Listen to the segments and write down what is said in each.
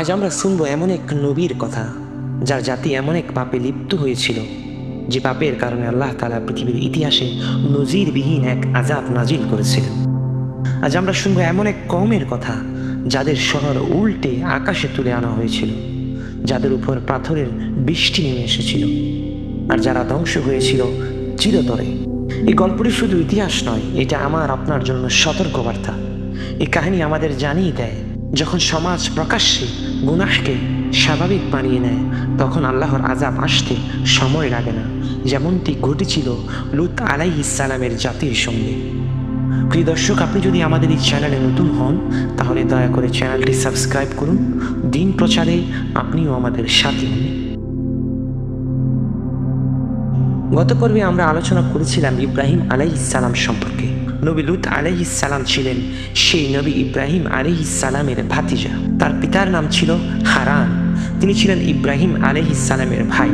আজ আমরা শুনব এমন এক নবীর কথা, যার জাতি এমন এক পাপে লিপ্ত হয়েছিল, যে পাপের কারণে আল্লাহ তালা পৃথিবীর ইতিহাসে নজিরবিহীন এক আজাব নাজিল করেছিলেন। আজ আমরা শুনব এমন এক কমের কথা, যাদের শহর উল্টে আকাশে তুলে আনা হয়েছিল, যাদের উপর পাথরের বৃষ্টি নেমে এসেছিল, আর যারা ধ্বংস হয়েছিল চিরতরে। এই গল্পটি শুধু ইতিহাস নয়, এটা আমার আপনার জন্য সতর্কবার্তা। এই কাহিনী আমাদের জানিয়ে দেয়, যখন সমাজ প্রকাশ্যে গুনাহকে স্বাভাবিক বানিয়ে নেয়। তখন আল্লাহর আজাব আসতে সময় লাগে না। যেমনটি ঘটেছিল লুত আলাই ইসালামের জাতির সঙ্গে। প্রিয় দর্শক, আপনি যদি আমাদের এই চ্যানেলে নতুন হন, তাহলে দয়া করে চ্যানেলটি সাবস্ক্রাইব করুন। দিন প্রচারে আপনিও আমাদের সাথে হন। গত পর্বে আমরা আলোচনা করেছিলাম ইব্রাহিম আলাই ইসালাম সম্পর্কে। নবী লুত আলাই ইসালাম ছিলেন সেই নবী ইব্রাহিম আলাই ইসালামের ভাতিজা। তার পিতার নাম ছিল হারান। তিনি ছিলেন ইব্রাহিম আলাই ইসালামের ভাই।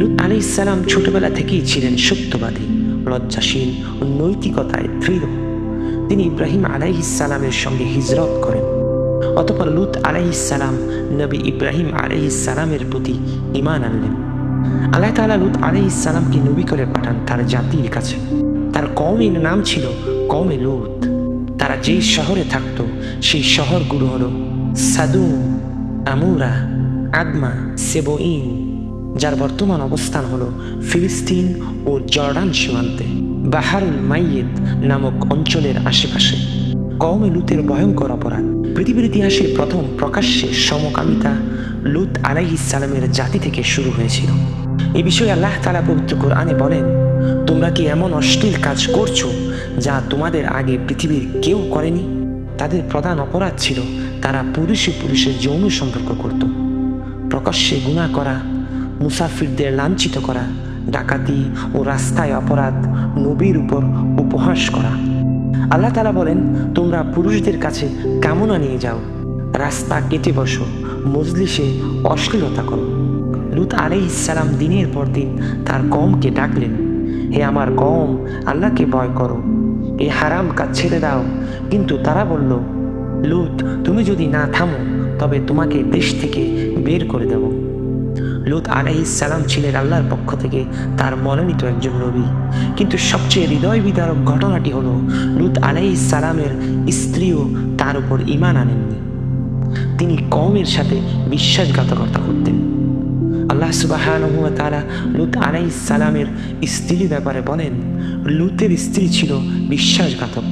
লুত আলাই ইসালাম ছোটবেলা থেকেই ছিলেন সত্যবাদী, লজ্জাশীল ও নৈতিকতায় দৃঢ়। তিনি ইব্রাহিম আলাই ইসালামের সঙ্গে হিজরত করেন। অতপর লুত আলাই ইসালাম নবী ইব্রাহিম আলাই ইসালামের প্রতি ইমান আনলেন। আল্লাহ তালা লুত আলাই ইসালামকে নবী করে পাঠান তার জাতির কাছে। তার কমের নাম ছিল কমে লুত তারা যেই শহরে থাকত, সেই শহরগুলো হলো সাদুম, আমুরা, আদমা সেবোইন যার বর্তমান অবস্থান হলো ফিলিস্তিন ও জর্ডান সীমান্তে, বাহারুল মাইয়েত নামক অঞ্চলের আশেপাশে। কওমে লুতের ভয়ঙ্কর অপরাধ। পৃথিবীর ইতিহাসে প্রথম প্রকাশ্যে সমকামিতা লুত আলাইহ ইসালামের জাতি থেকে শুরু হয়েছিল। এ বিষয়ে আল্লাহ তালা পবিত্র কোরআনে বলেন তোমরা কি এমন অশ্লীল কাজ করছ যা তোমাদের আগে পৃথিবীর কেউ করেনি? তাদের প্রধান অপরাধ ছিল তারা পুরুষে পুরুষের যৌন সম্পর্ক করত। প্রকাশ্যে গুণা করা, মুসাফিরদের লাঞ্ছিত করা, ডাকাতি ও রাস্তায় অপরাধ, নবীর উপর উপহাস করা। আল্লাহ তালা বলেন, তোমরা পুরুষদের কাছে কামনা নিয়ে যাও। রাস্তা কেটে বসো, মজলিসে অশ্লীলতা করো। লুত আলাই ইসালাম দিনের পর দিন তার কমকে ডাকলেন। হে আমার কম আল্লাহকে ভয় করো। এই হারাম কাজ ছেড়ে দাও। কিন্তু তারা বলল, লুত, তুমি যদি না থামো, তবে তোমাকে দেশ থেকে বের করে দেব। লুত সালাম ছিলেন আল্লাহর পক্ষ থেকে তার মনোনীত একজন নবী। কিন্তু সবচেয়ে হৃদয় বিদারক ঘটনাটি হলো, লুত সালামের স্ত্রীও তার উপর ইমান আনেননি। তিনি কমের সাথে বিশ্বাসঘাতকতা করতেন। আল্লাহ সুবাহ তারা লুত আলাই সালামের স্ত্রীর ব্যাপারে বলেন, লুতের স্ত্রী ছিল বিশ্বাসঘাতক।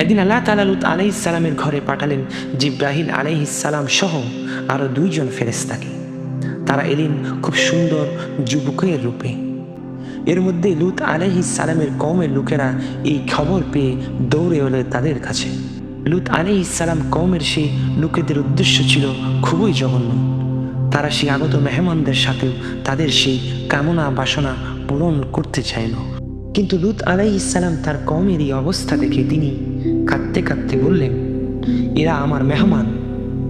একদিন আল্লাহ তালা লুত আলাই ইসালামের ঘরে পাঠালেন জিব্রাহিল আলাই ইসালাম সহ আরও দুইজন ফেরেস্তাকে তারা এলেন খুব সুন্দর যুবকের রূপে। এর মধ্যে লুত আলাই ইসালামের কমের লোকেরা এই খবর পেয়ে দৌড়ে এলো তাদের কাছে। লুত আলাই ইসালাম কমের সেই লোকেদের উদ্দেশ্য ছিল খুবই জঘন্য। তারা সেই আগত মেহমানদের সাথেও তাদের সেই কামনা বাসনা পূরণ করতে চাইল কিন্তু লুত আলাই ইসালাম তার কমের এই অবস্থা দেখে তিনি কাঁদতে কাঁদতে বললেন, এরা আমার মেহমান,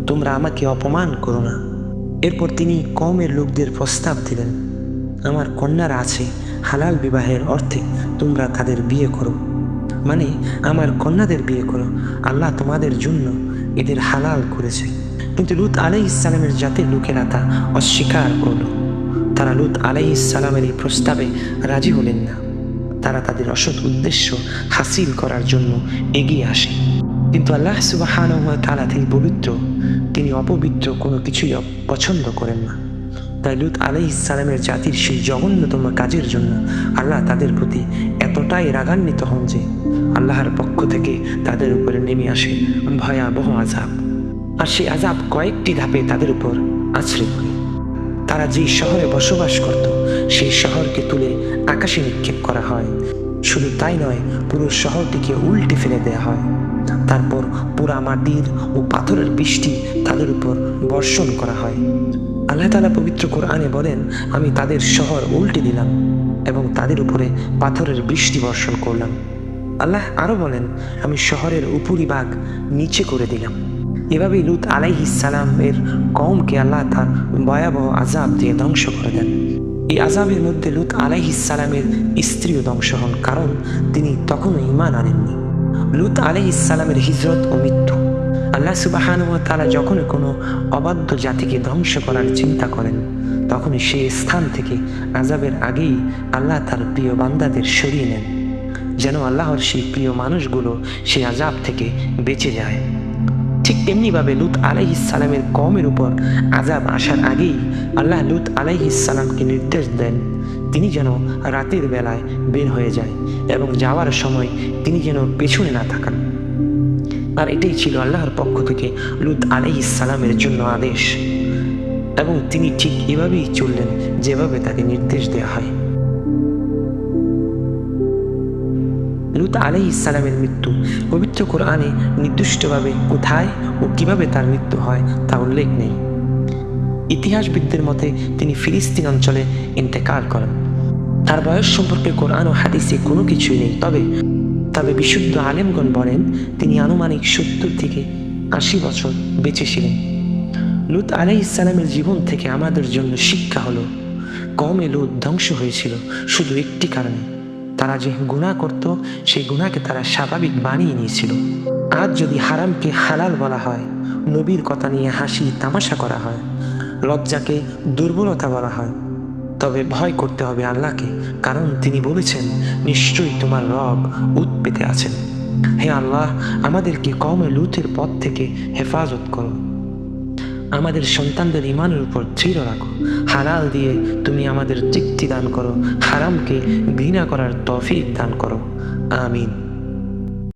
তোমরা আমাকে অপমান করো না। এরপর তিনি কমের লোকদের প্রস্তাব দিলেন, আমার কন্যারা আছে, হালাল বিবাহের অর্থে তোমরা তাদের বিয়ে করো। মানে আমার কন্যাদের বিয়ে করো। আল্লাহ তোমাদের জন্য এদের হালাল করেছে। কিন্তু লুত আলাই ইসালামের জাতের লোকেরা তা অস্বীকার করল। তারা লুত আলাই ইসালামের এই প্রস্তাবে রাজি হলেন না। তারা তাদের অসৎ উদ্দেশ্য হাসিল করার জন্য এগিয়ে আসে। কিন্তু আল্লাহ সুবাহান তালা তিনি পবিত্র, তিনি অপবিত্র কোনো কিছুই পছন্দ করেন না। তাই লুত আলাই ইসালামের জাতির সেই জঘন্যতম কাজের জন্য আল্লাহ তাদের প্রতি এতটাই রাগান্বিত হন যে আল্লাহর পক্ষ থেকে তাদের উপরে নেমে আসে ভয়াবহ আজাব আর সেই আজাব কয়েকটি ধাপে তাদের উপর আছড়ে পড়ে। তারা যেই শহরে বসবাস করত, সেই শহরকে তুলে আকাশে নিক্ষেপ করা হয়। শুধু তাই নয়, পুরো শহরটিকে উল্টে ফেলে দেয়া হয়। তারপর পুরা মাটির ও পাথরের বৃষ্টি তাদের উপর বর্ষণ করা হয়। আল্লাহ তালা পবিত্র কোরআনে বলেন, আমি তাদের শহর উল্টে দিলাম এবং তাদের উপরে পাথরের বৃষ্টি বর্ষণ করলাম। আল্লাহ আরও বলেন, আমি শহরের উপরিভাগ নিচে করে দিলাম। এভাবেই লুত আলাইহি সালামের কমকে আল্লাহ তার ভয়াবহ আজাব দিয়ে ধ্বংস করে দেন। এই আজাবের মধ্যে লুত আলাইহি সালামের স্ত্রীও ধ্বংস হন, কারণ তিনি তখনও ইমান আনেননি। লুত আলাইহি সালামের হিজরত ও মৃত্যু। আল্লাহ সুবাহান তারা যখন কোনো অবাধ্য জাতিকে ধ্বংস করার চিন্তা করেন, তখন সেই স্থান থেকে আজাবের আগেই আল্লাহ তার প্রিয় বান্দাদের সরিয়ে নেন, যেন আল্লাহর সেই প্রিয় মানুষগুলো সেই আজাব থেকে বেঁচে যায়। ঠিক তেমনিভাবে লুত আলাইহিসালামের কমের উপর আজাব আসার আগেই আল্লাহ লুত আলাইহিসালামকে নির্দেশ দেন, তিনি যেন রাতের বেলায় বের হয়ে যায় এবং যাওয়ার সময় তিনি যেন পেছনে না থাকান। আর এটাই ছিল আল্লাহর পক্ষ থেকে লুত আলাইহিসালামের জন্য আদেশ। এবং তিনি ঠিক এভাবেই চললেন, যেভাবে তাকে নির্দেশ দেওয়া হয়। লুত আলাই ইসালামের মৃত্যু পবিত্র কোরআনে নির্দিষ্টভাবে কোথায় ও কীভাবে তার মৃত্যু হয় তা উল্লেখ নেই। ইতিহাসবিদদের মতে তিনি ফিলিস্তিন অঞ্চলে ইন্তেকাল করেন। তার বয়স সম্পর্কে কোরআন ও হাদিসে কোনো কিছুই নেই, তবে তবে বিশুদ্ধ আলেমগণ বলেন, তিনি আনুমানিক সত্তর থেকে আশি বছর বেঁচে ছিলেন। লুত আলাই ইসালামের জীবন থেকে আমাদের জন্য শিক্ষা হলো কমে লুত ধ্বংস হয়েছিল শুধু একটি কারণে। তারা যে গুণা করত, সেই গুণাকে তারা স্বাভাবিক বানিয়ে নিয়েছিল। আজ যদি হারামকে হালাল বলা হয়, নবীর কথা নিয়ে হাসি তামাশা করা হয়, লজ্জাকে দুর্বলতা বলা হয় তবে ভয় করতে হবে আল্লাহকে, কারণ তিনি বলেছেন, নিশ্চয়ই তোমার রব উৎ পেতে আছেন। হে আল্লাহ, আমাদেরকে কমে লুথের পথ থেকে হেফাজত করো। আমাদের সন্তানদের ইমানের উপর দৃঢ় রাখো। হালাল দিয়ে তুমি আমাদের তৃপ্তি দান করো। হারামকে ঘৃণা করার তফিক দান করো। আমিন।